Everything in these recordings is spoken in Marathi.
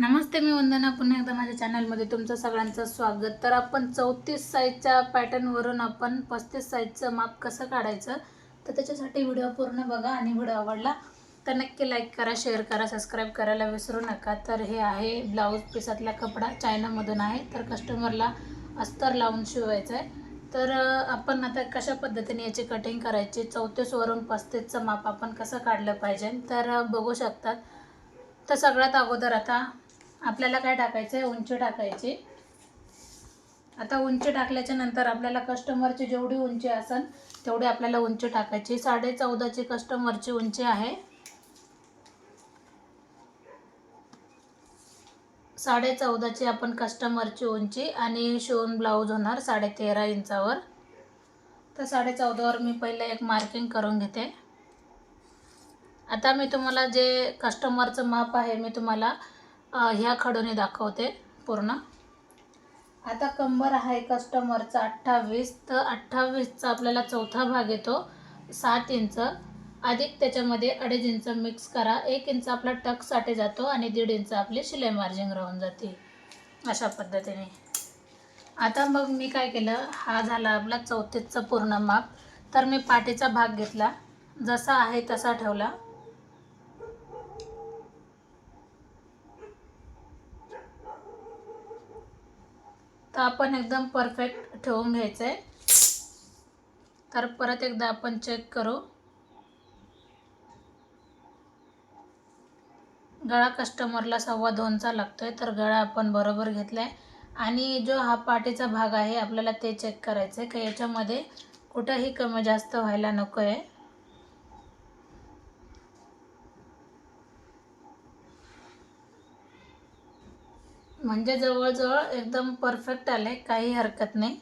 नमस्ते मी वंदना. पुन्हा एकदा माझ्या चॅनलमध्ये तुमचं सगळ्यांचं स्वागत. तर आपण चौतीस साईजच्या पॅटर्नवरून आपण पस्तीस साईजचं माप कसं काढायचं? तर त्याच्यासाठी व्हिडिओ पूर्ण बघा आणि व्हिडिओ आवडला तर नक्की लाईक करा शेअर करा सबस्क्राईब करायला विसरू नका. तर हे आहे ब्लाऊज पिसातला कपडा. चायनामधून आहे. तर कस्टमरला अस्तर लावून शिवायचं आहे. तर आपण आता कशा पद्धतीने याची कटिंग करायची? चौतीसवरून पस्तीसचं माप आपण कसं काढलं पाहिजे? तर बघू शकतात. तर सगळ्यात अगोदर आता आपल्याला काय टाकायचं आहे? उंची टाकायची. आता उंची टाकल्याच्या नंतर आपल्याला कस्टमरची जेवढी उंची असेल तेवढी आपल्याला उंची टाकायची. साडे चौदाची कस्टमरची उंची आहे. साडे चौदाची आपण कस्टमरची उंची आणि शिवून ब्लाऊज होणार साडे तेरा इंचावर. तर साडे चौदावर मी पहिले एक मार्किंग करून घेते. आता मी तुम्हाला जे कस्टमरचं माप आहे मी तुम्हाला ह्या खडूने दाखवते पूर्ण. आता कंबर आहे कस्टमरचा अठ्ठावीस तर अठ्ठावीसचा आपल्याला चौथा भाग येतो सात इंच. अधिक त्याच्यामध्ये अडीच इंच मिक्स करा एक इंच आपला टकसाठी जातो आणि दीड इंच आपली शिलाई मार्जिंग राहून जाते अशा पद्धतीने. आता मग मी काय केलं हा झाला आपला चौथीचा पूर्ण माप. तर मी पाठीचा भाग घेतला जसा आहे तसा ठेवला. आपण एकदम परफेक्ट ठेवून घ्यायचं आहे तर परत एकदा आपण चेक करू. गळा कस्टमरला सव्वा दोनचा लागतो आहे तर गळा आपण बरोबर घेतला आहे आणि जो हा पाठीचा भाग आहे आपल्याला ते चेक करायचं आहे का याच्यामध्ये कुठंही कमी जास्त व्हायला नको आहे म्हणजे जवळजवळ एकदम परफेक्ट आले काही हरकत नाही.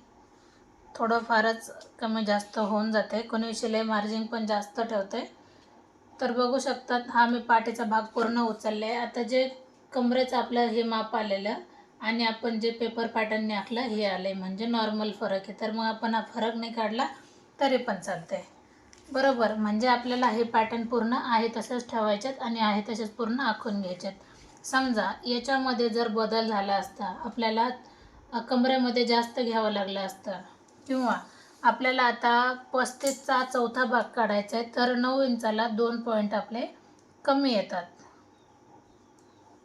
थोडं फारच कमी जास्त होऊन जाते. कोणी शिलाई मार्जिन पण जास्त ठेवते. तर बघू शकतात हा मी पाठीचा भाग पूर्ण उचलले. आहे आता जे कमरेचं आपलं हे माप आलेलं आणि आपण जे पेपर पॅटर्नने आखलं हे आलं आहे म्हणजे नॉर्मल फरक आहे. तर मग आपण हा फरक नाही काढला तरी पण चालतं आहे बरोबर. म्हणजे आपल्याला हे पॅटर्न पूर्ण आहे तसंच ठेवायच्यात आणि आहे तसेच पूर्ण आखून घ्यायच्यात समजा याच्यामध्ये जर बदल झाला असता आपल्याला कमरेमध्ये जास्त घ्यावं लागलं असतं किंवा आपल्याला आता पस्तीसचा चौथा भाग काढायचा आहे तर नऊ इंचाला दोन पॉईंट आपले कमी येतात.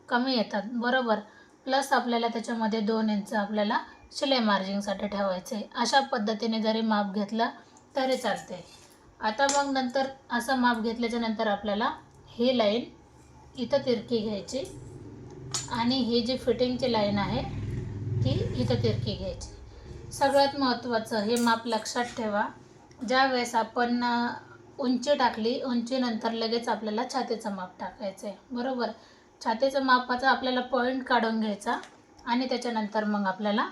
कमी येतात बरोबर. प्लस आपल्याला त्याच्यामध्ये दोन इंच आपल्याला शिलाई मार्जिंगसाठी ठेवायचे अशा पद्धतीने जरी माप घेतलं तरी चालते. आता मग नंतर असं माप घेतल्याच्या नंतर आपल्याला ही लाईन इथं तिरकी घ्यायची. आणि ही जी फिटिंगची लाईन आहे ती इथं तिरकी घ्यायची. सगळ्यात महत्त्वाचं हे माप लक्षात ठेवा. ज्या वेळेस आपण उंची टाकली उंचीनंतर लगेच आपल्याला छातीचं माप टाकायचं आहे बरोबर? छातीचं मापाचा आपल्याला पॉईंट काढून घ्यायचा आणि त्याच्यानंतर मग आपल्याला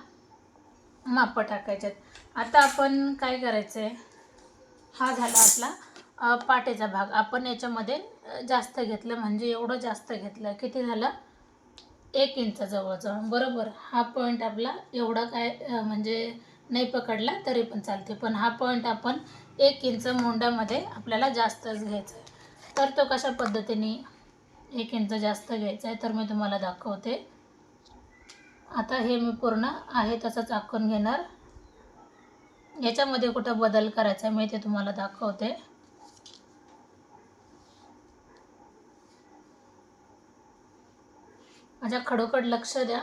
मापं टाकायचे आहेत. आता आपण काय करायचं आहे हा झाला आपला पाटेचा भाग. आपण याच्यामध्ये जास्त घेतलं म्हणजे एवढं जास्त घेतलं. किती झालं? एक इंच जवळजवळ बरोबर. हा पॉईंट आपला एवढा काय म्हणजे नाही पकडला तरी पण चालते. पण हा पॉईंट आपण एक इंच मोंड्यामध्ये आपल्याला जास्तच घ्यायचा आहे. तर तो कशा पद्धतीने एक इंच जास्त घ्यायचा आहे तर मी तुम्हाला दाखवते. आता हे मी पूर्ण आहे तसंच आखून घेणार. याच्यामध्ये कुठं बदल करायचा आहे मी ते तुम्हाला दाखवते. माझ्या खडोखड लक्ष द्या.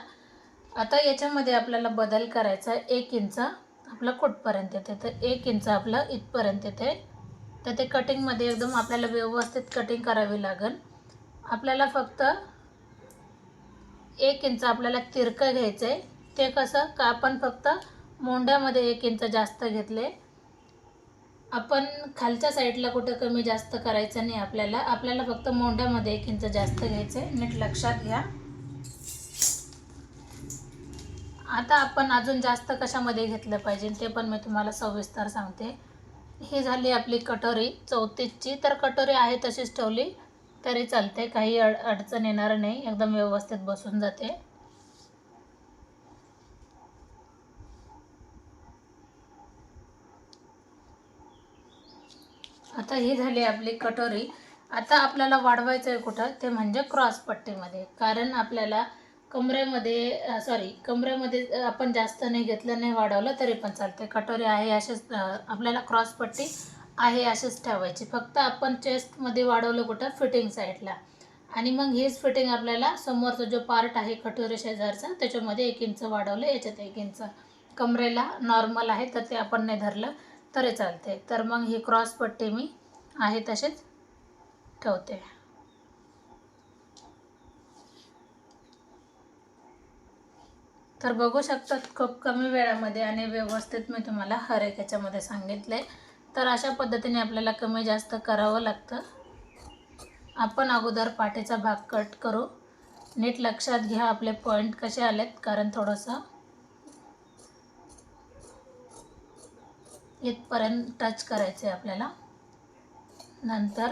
आता याच्यामध्ये आपल्याला बदल करायचा आहे. एक इंच आपलं कुठपर्यंत येते? तर एक इंच आपलं इथपर्यंत येते. तर ते कटिंगमध्ये एकदम आपल्याला व्यवस्थित कटिंग करावी लागेल. आपल्याला फक्त एक इंच आपल्याला तिरकं घ्यायचं आहे ते कसं? का आपण फक्त मोंड्यामध्ये एक इंच जास्त घेतले? आपण खालच्या साईडला कुठं कमी जास्त करायचं नाही आपल्याला. आपल्याला फक्त मोंड्यामध्ये एक इंच जास्त घ्यायचं आहे नीट लक्षात घ्या. आता आपण अजून जास्त कशामध्ये घेतलं पाहिजे ते पण मी तुम्हाला सविस्तर सांगते. ही झाली आपली कटोरी चौतीसची. तर कटोरी आहे तशीच ठेवली तरी चालते काही अड अडचण येणार नाही. एकदम व्यवस्थित बसून जाते. आता ही झाली आपली कटोरी. आता आपल्याला वाढवायचं आहे कुठं? ते म्हणजे क्रॉस पट्टीमध्ये. कारण आपल्याला कमरेमध्ये सॉरी कमरेमध्ये आपण जास्त नाही घेतलं नाही वाढवलं तरी पण चालते कटोरी आहे असेच आपल्याला क्रॉस पट्टी आहे असेच ठेवायची. फक्त आपण चेस्टमध्ये वाढवलं कुठं? फिटिंग साईडला आणि मग हीच फिटिंग आपल्याला समोरचा जो पार्ट आहे कटोरी शेजारचा त्याच्यामध्ये एक इंच वाढवलं याच्यात एक इंच कमरेला नॉर्मल आहे तर ते आपण नाही धरलं तरी चालते तर मग ही क्रॉस पट्टी मी आहे तसेच ठेवते. तर बघू शकतात खूप कमी वेळामध्ये आणि व्यवस्थित मी तुम्हाला हर एक याच्यामध्ये सांगितले तर अशा पद्धतीने आपल्याला कमी जास्त करावं लागतं. आपण अगोदर पाठीचा भाग कट करू. नीट लक्षात घ्या आपले पॉईंट कसे आलेत कारण थोडंसं इथपर्यंत टच करायचं आहे आपल्याला. नंतर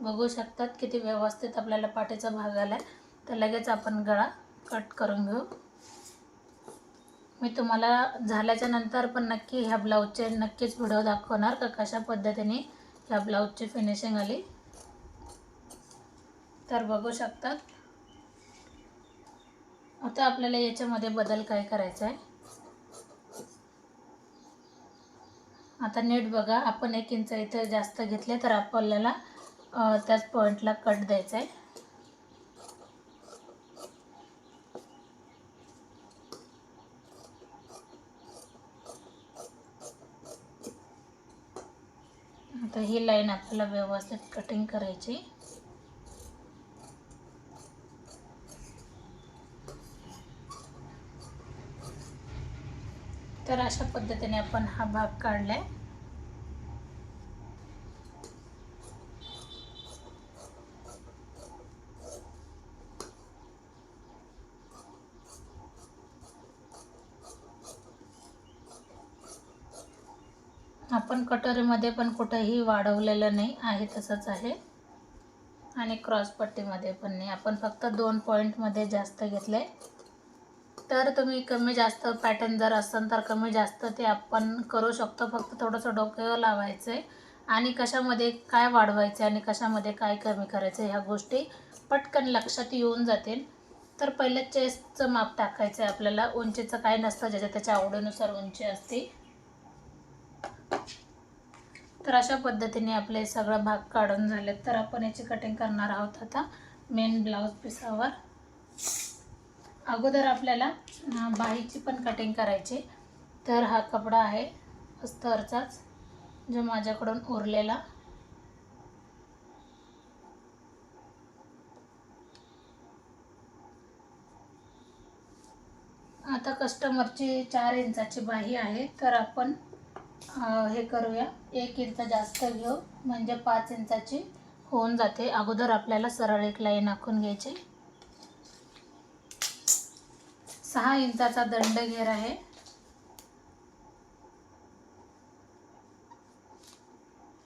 बघू शकतात किती व्यवस्थित आपल्याला पाठीचा भाग आला आहे तर लगेच आपण गळा कट करून घेऊ. मी तुम्हाला झाल्याच्यानंतर पण नक्की ह्या ब्लाऊजचे नक्कीच व्हिडिओ दाखवणार का कशा पद्धतीने ह्या ब्लाऊजची फिनिशिंग आली. तर बघू शकतात आता आपल्याला याच्यामध्ये बदल काय करायचा आहे? आता नीट बघा आपण एक इंच इथं जास्त घेतले तर आपल्याला त्याच पॉईंटला कट द्यायचा आहे. आता ही लाईन आपल्याला व्यवस्थित कटिंग करायची. तर अशा पद्धतीने आपण हा भाग काढला आहे आपण कटोरीमध्ये पण कुठंही वाढवलेलं नाही आहे तसंच आहे. आणि क्रॉस पट्टीमध्ये पण नाही. आपण फक्त दोन पॉईंटमध्ये जास्त घेतले. तर तुम्ही कमी जास्त पॅटर्न जर असेल तर कमी जास्त ते आपण करू शकतो. फक्त थोडंसं डोक्यावर लावायचं आहे आणि कशामध्ये काय वाढवायचं आणि कशामध्ये काय कमी करायचं ह्या गोष्टी पटकन लक्षात येऊन जातील. तर पहिले चेस्टचं माप टाकायचं आहे आपल्याला. उंचीचं काय नसतं ज्याच्या त्याच्या आवडीनुसार उंची असते. तर अशा पद्धतीने आपले सगळं भाग काढून झाले तर आपण याची कटिंग करणार आहोत आता मेन ब्लाऊज पिसावर अगोदर आपल्याला बाईची बाहीची पण कटिंग करायची. तर हा कपडा आहे अस्तरचाच जो माझ्याकडून उरलेला. आता कस्टमरची चार इंचाची बाही आहे. तर आपण हे करूया. एक इंच जास्त घेऊ. म्हणजे पाच इंचाची होऊन जाते. अगोदर आपल्याला सरळ एक लाईन आखून घ्यायची. सहा इंचाचा दंड घेर आहे.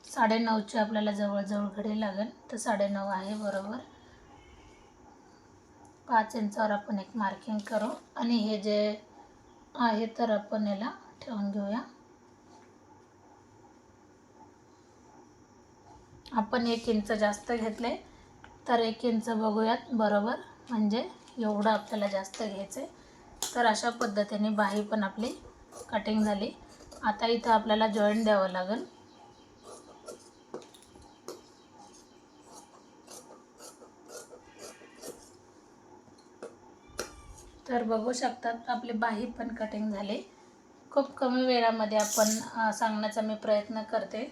साडेनऊची आपल्याला जवळजवळ घडी लागेल. तर साडेनऊ आहे बरोबर. पाच इंचावर आपण एक मार्किंग करू. आणि हे जे आहे तर आपण याला ठेवून घेऊया. आपण एक इंच जास्त घेतले तर एक इंच बघूयात बरोबर. म्हणजे एवढं आपल्याला जास्त घ्यायचं आहे तर अशा पद्धतीने बाही पण आपली कटिंग झाली. आता इथं आपल्याला जॉईंट द्यावं लागेल. तर बघू शकतात आपली बाही पण कटिंग झाली. खूप कमी वेळामध्ये आपण सांगण्याचा मी प्रयत्न करते.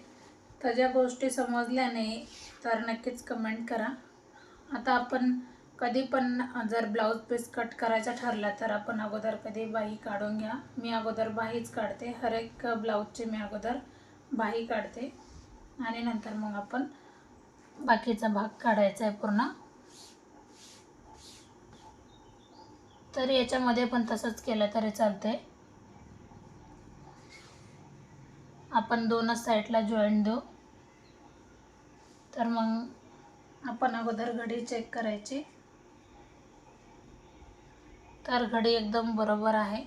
तर ज्या गोष्टी समजल्या नाही तर नक्कीच कमेंट करा. आता आपण कधी पण जर ब्लाऊज पीस कट करायचा ठरला तर आपण अगोदर कधी बाही काढून घ्या. मी अगोदर बाहीच काढते. हर एक ब्लाऊजची मी अगोदर बाही काढते. आणि नंतर मग आपण बाकीचा भाग काढायचा आहे पूर्ण. तर याच्यामध्ये पण तसंच केलं तरी चालते आपण दोनच साईडला जॉईंट देऊ. तर मग आपण अगोदर घडी चेक करायची. तर घडी एकदम बरोबर आहे.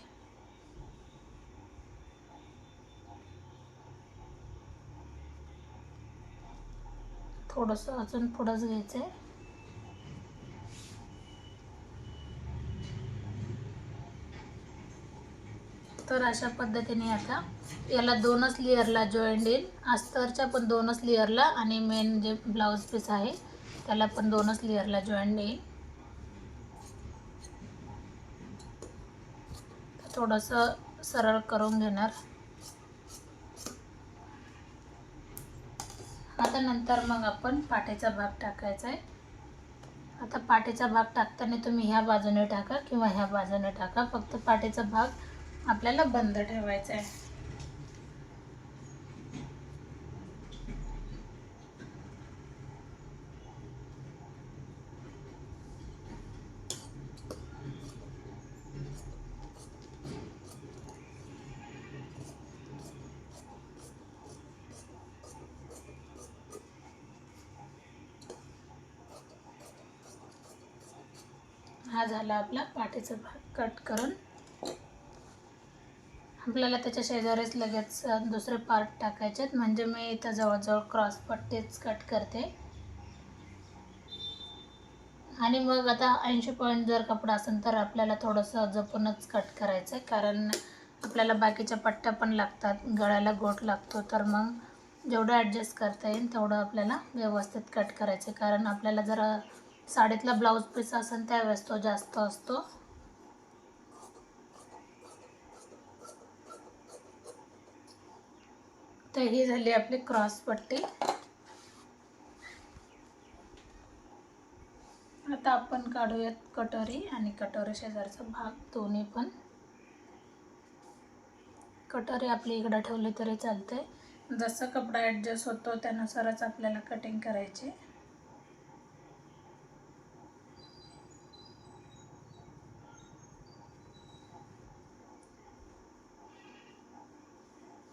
थोडंसं अजून पुढंच घ्यायचं आहे तर अशा पद्धतीने आता याला दोनच लेअरला जॉईंट येईल अस्तरच्या पण दोनच लेअरला आणि मेन जे ब्लाऊज पीस आहे त्याला पण दोनच लेअरला जॉईंट येईल थोडंसं सरळ करून घेणार. आता नंतर मग आपण पाठीचा भाग टाकायचा आहे. आता पाठीचा भाग टाकताना तुम्ही ह्या बाजूने टाका किंवा ह्या बाजूने टाका. फक्त पाठीचा भाग आपल्याला बंद ठेवायचं आहे हा झाला आपला पाठीचा भाग. कट करून आपल्याला त्याच्या शेजारीच लगेच दुसरे पार्ट टाकायचे आहेत म्हणजे मी इथं जवळजवळ क्रॉस पट्टीच कट करते. आणि मग आता ऐंशी पॉईंट जर कपडा असेल तर आपल्याला थोडंसं जपूनच कट करायचं आहे कारण आपल्याला बाकीच्या पट्ट्या पण लागतात. गळ्याला गोट लागतो. तर मग जेवढं ॲडजस्ट करता येईल तेवढं आपल्याला व्यवस्थित कट करायचं आहे कारण आपल्याला जर साडीतला ब्लाऊज पीस असेल त्यावेळेस तो जास्त असतो. तर ही झाली आपली क्रॉस पट्टी. आता आपण काढूयात कटोरी आणि कटोरी शेजारचा भाग दोन्ही पण. कटोरी आपली इकडं ठेवली तरी चालते जसं कपडा ॲडजस्ट होतो त्यानुसारच आपल्याला कटिंग करायची.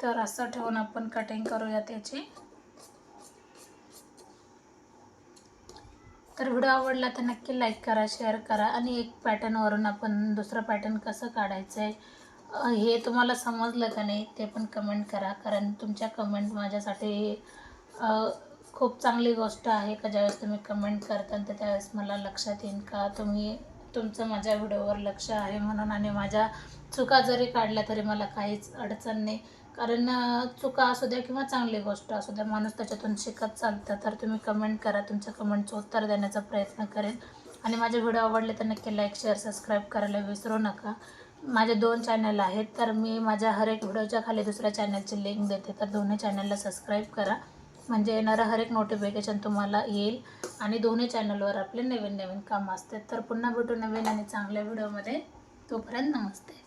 तर असं ठेवून आपण कटिंग करूया त्याची तर व्हिडिओ आवडला तर नक्की लाईक करा शेअर करा आणि एक पॅटर्नवरून आपण दुसरं पॅटर्न कसं काढायचं आहे हे तुम्हाला समजलं का नाही ते पण कमेंट करा. कारण तुमच्या कमेंट माझ्यासाठी खूप चांगली गोष्ट आहे का ज्यावेळेस तुम्ही कमेंट करता तर त्यावेळेस मला लक्षात येईल का तुम्ही तुमचं माझ्या व्हिडिओवर लक्ष आहे म्हणून आणि माझ्या चुका जरी काढल्या तरी मला काहीच अडचण नाही. कारण चुका असू द्या किंवा चांगली गोष्ट असू द्या माणूस त्याच्यातून शिकत चालतं. तर तुम्ही कमेंट करा. तुमच्या कमेंटचं उत्तर देण्याचा प्रयत्न करेन. आणि माझे व्हिडिओ आवडले तर नक्की लाईक शेअर सबस्क्राईब करायला विसरू नका. माझे दोन चॅनल आहेत तर मी माझ्या हर एक व्हिडिओच्या खाली दुसऱ्या चॅनलची लिंक देते. तर दोन्ही चॅनलला सबस्क्राईब करा. म्हणजे येणारं हर एक नोटिफिकेशन तुम्हाला येईल. आणि दोन्ही चॅनलवर आपले नवीन नवीन कामं असतात. तर पुन्हा भेटू नवीन आणि चांगल्या व्हिडिओमध्ये तोपर्यंत नमस्ते.